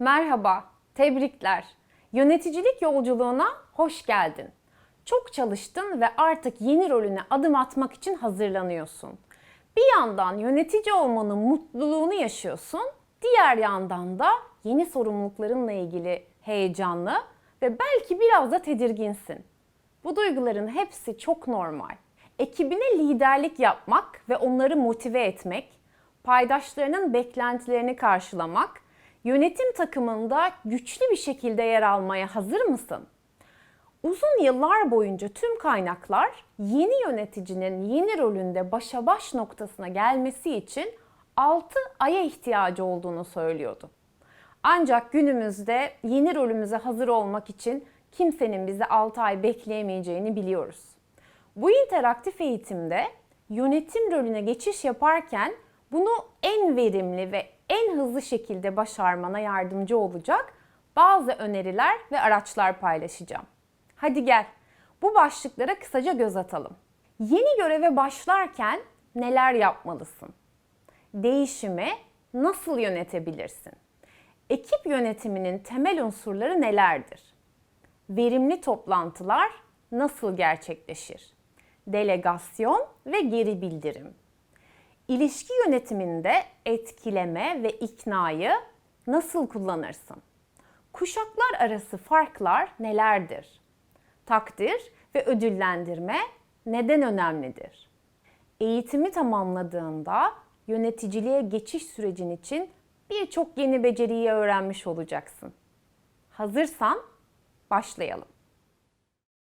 Merhaba, tebrikler. Yöneticilik yolculuğuna hoş geldin. Çok çalıştın ve artık yeni rolüne adım atmak için hazırlanıyorsun. Bir yandan yönetici olmanın mutluluğunu yaşıyorsun, diğer yandan da yeni sorumluluklarınla ilgili heyecanlı ve belki biraz da tedirginsin. Bu duyguların hepsi çok normal. Ekibine liderlik yapmak ve onları motive etmek, paydaşlarının beklentilerini karşılamak, yönetim takımında güçlü bir şekilde yer almaya hazır mısın? Uzun yıllar boyunca tüm kaynaklar yeni yöneticinin yeni rolünde başa baş noktasına gelmesi için 6 aya ihtiyacı olduğunu söylüyordu. Ancak günümüzde yeni rolümüze hazır olmak için kimsenin bizi 6 ay bekleyemeyeceğini biliyoruz. Bu interaktif eğitimde yönetim rolüne geçiş yaparken bunu en verimli ve en hızlı şekilde başarmana yardımcı olacak bazı öneriler ve araçlar paylaşacağım. Hadi gel. Bu başlıklara kısaca göz atalım. Yeni göreve başlarken neler yapmalısın? Değişimi nasıl yönetebilirsin? Ekip yönetiminin temel unsurları nelerdir? Verimli toplantılar nasıl gerçekleşir? Delegasyon ve geri bildirim. İlişki yönetiminde etkileme ve iknayı nasıl kullanırsın? Kuşaklar arası farklar nelerdir? Takdir ve ödüllendirme neden önemlidir? Eğitimi tamamladığında yöneticiliğe geçiş sürecin için birçok yeni beceriyi öğrenmiş olacaksın. Hazırsan başlayalım.